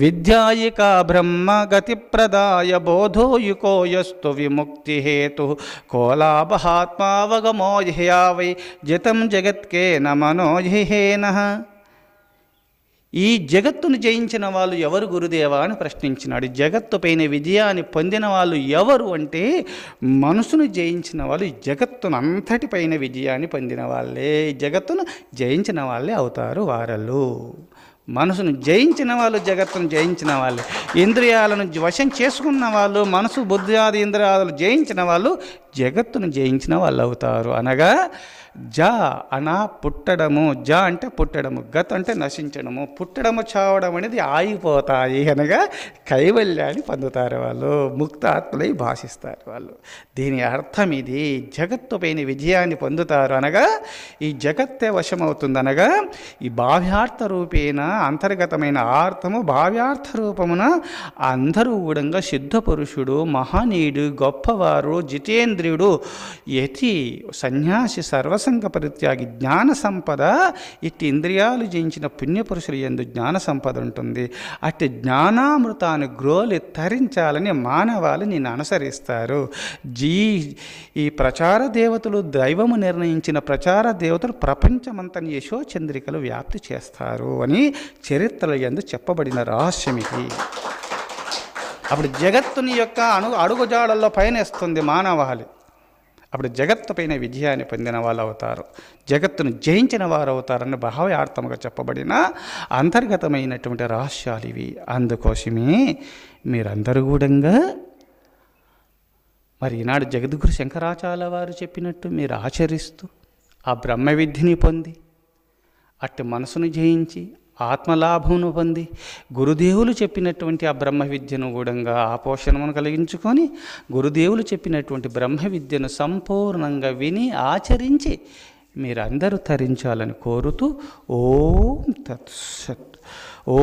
విద్యాయిక బ్రహ్మ గతిప్రదాయ బోధోయుకో యస్తు విముక్తి హేతు వై జితం జగత్కేన మనోజిహేన. ఈ జగత్తును జయించిన వాళ్ళు ఎవరు గురుదేవా అని ప్రశ్నించినాడు. జగత్తు పైన విజయాన్ని పొందిన వాళ్ళు ఎవరు అంటే మనసును జయించిన వాళ్ళు ఈ జగత్తును అంతటిపైన విజయాన్ని పొందిన వాళ్ళే. జగత్తును జయించిన వాళ్ళే అవుతారు వారలు. మనసును జయించిన వాళ్ళు జగత్తును జయించిన వాళ్ళు ఇంద్రియాలను వశం చేసుకున్న వాళ్ళు మనసు బుద్ధి ఆది ఇంద్రియాలను జయించిన వాళ్ళు జగత్తును జయించిన వాళ్ళు అవుతారు అనగా జ అనా పుట్టడము జ అంటే పుట్టడము గత్ అంటే నశించడము పుట్టడము చావడం అనేది ఆగిపోతాయి. అనగా కైవల్యాన్ని పొందుతారు వాళ్ళు ముక్తాత్మలై భాషిస్తారు వాళ్ళు. దీని అర్థం ఇది. జగత్తు పైన విజయాన్ని పొందుతారు. అనగా ఈ జగత్తే వశమవుతుంది. అనగా ఈ భావ్యార్థ రూపేణ అంతర్గతమైన ఆర్థము భావ్యార్థ రూపమున అందరూ కూడా సిద్ధ పురుషుడు మహనీయుడు గొప్పవారు జితేంద్ర జితేంద్రియుడు యతి సన్యాసి సర్వసంగ పరిత్యాగి జ్ఞాన సంపద ఇట్టి ఇంద్రియాలు జయించిన పుణ్యపురుషులు ఎందు జ్ఞాన సంపద ఉంటుంది. అట్టి జ్ఞానామృతాన్ని గ్రోలి తరించాలని మానవాళి నేను అనుసరిస్తారు. జీ ఈ ప్రచార దేవతలు దైవము నిర్ణయించిన ప్రచార దేవతలు ప్రపంచమంతని యశోచంద్రికలు వ్యాప్తి చేస్తారు అని చరిత్రల ఎందు చెప్పబడిన రహస్యం ఇది అప్పుడు జగత్తుని యొక్క అణు అడుగుజాడల్లో పయనిస్తుంది మానవాళి. అప్పుడు జగత్తు పైన విజయాన్ని పొందిన వాళ్ళు అవుతారు జగత్తును జయించిన వారు అవుతారని భావయార్థముగా చెప్పబడిన అంతర్గతమైనటువంటి రహస్యాలు ఇవి. అందుకోసమే మీరందరూ కూడా మరి ఈనాడు జగద్గురు శంకరాచార్య వారు చెప్పినట్టు మీరు ఆచరిస్తూ ఆ బ్రహ్మ విద్యని పొంది అట్టి మనసును జయించి ఆత్మలాభమును పొంది గురుదేవులు చెప్పినటువంటి ఆ బ్రహ్మ విద్యను కూడా ఆపోషణమును కలిగించుకొని గురుదేవులు చెప్పినటువంటి బ్రహ్మ విద్యను సంపూర్ణంగా విని ఆచరించి మీరందరూ తరించాలని కోరుతూ ఓం తత్సత్. ఓ